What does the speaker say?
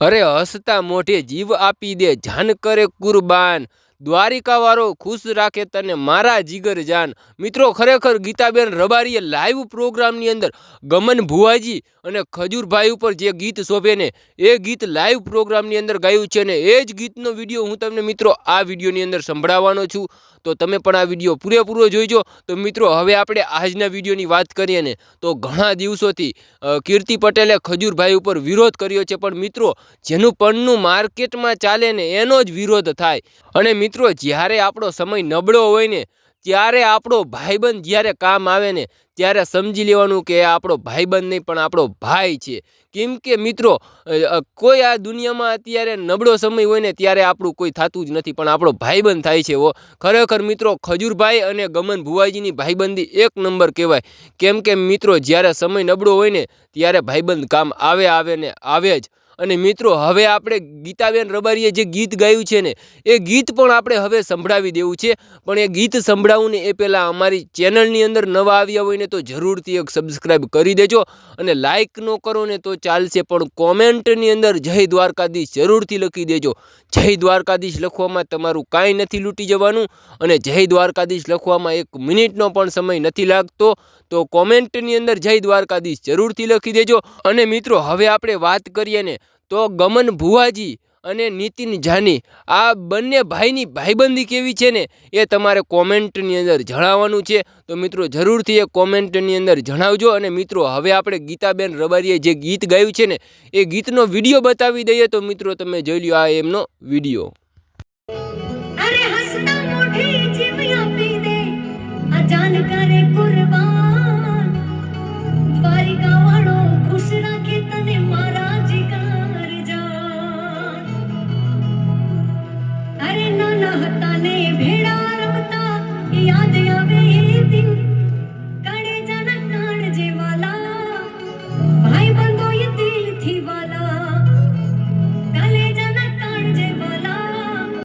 અરે હસતા મોઢે જીવ આપી દે જાન કરે કુરબાન. દ્વારિકા વાળો ખુશ રાખે તને મારા જીગર જાન. મિત્રો, ખરેખર ગીતાબેન રબારીએ લાઈવ પ્રોગ્રામની અંદર ગમન ભુવાજી અને ખજૂરભાઈ ઉપર જે ગીત શોભે ને, એ ગીત લાઈવ પ્રોગ્રામની અંદર ગાયું છે ને, એ જ ગીતનો વીડિયો હું તમને મિત્રો આ વિડીયોની અંદર સંભળાવવાનો છું. તો તમે પણ આ વીડિયો પૂરેપૂરો જોઈજો. તો મિત્રો, હવે આપણે આજના વિડીયોની વાત કરીએ ને, તો ઘણા દિવસોથી કીર્તિ પટેલે ખજૂરભાઈ ઉપર વિરોધ કર્યો છે. પણ મિત્રો, જેનું પણનું માર્કેટમાં ચાલે ને, એનો જ વિરોધ થાય. અને મિત્રો, જ્યારે આપણો સમય નબળો હોય ને, ત્યારે આપણો ભાઈબંધ જ્યારે કામ આવે ને, ત્યારે સમજી લેવાનું કે આપણો ભાઈબંધ નહીં, પણ આપણો ભાઈ છે. કેમ કે મિત્રો કોઈ આ દુનિયામાં અત્યારે નબળો સમય હોય ને, ત્યારે આપણું કોઈ થતું જ નથી, પણ આપણો ભાઈબંધ થાય છે ઓ ખરેખર મિત્રો, ખજૂરભાઈ અને ગમન ભુવાજીની ભાઈબંધી એક નંબર કહેવાય. કેમ કે મિત્રો, જ્યારે સમય નબળો હોય ને, ત્યારે ભાઈબંધ કામ આવે આવે ને, આવે જ. અને મિત્રો, હવે આપણે ગીતાબેન રબારીએ જે ગીત ગાયું છે ને, એ ગીત પણ આપણે હવે સંભળાવી દેવું છે. પણ એ ગીત સંભળાવું ને એ પહેલાં અમારી ચેનલની અંદર નવા આવ્યા હોય ને, તો જરૂરથી એક સબસ્ક્રાઈબ કરી દેજો અને લાઇક ન કરો ને, તો ચાલશે પણ કોમેન્ટની અંદર જય દ્વારકાધીશ જરૂરથી લખી દેજો. જય દ્વારકાધીશ લખવામાં તમારું કાંઈ નથી લૂંટી જવાનું અને જય દ્વારકાધીશ લખવામાં એક મિનિટનો પણ સમય નથી લાગતો, તો કોમેન્ટની અંદર જય દ્વારકાધીશ જરૂરથી લખી દેજો. અને મિત્રો, હવે આપણે વાત કરીએ ને તો ગમન ભુવાજી અને નીતિન જાની, આ બંને ભાઈની ભાઈબંધી કેવી છે ને, એ તમારે કોમેન્ટની અંદર જણાવવાનું છે. તો મિત્રો, જરૂરથી એ કોમેન્ટની અંદર જણાવજો અને મિત્રો, હવે આપણે ગીતાબેન રબારીએ જે ગીત ગાયું છે ને, એ ગીતનો વીડિયો બતાવી દઈએ. તો મિત્રો, તમે જોઈ લ્યો આ એમનો વીડિયો.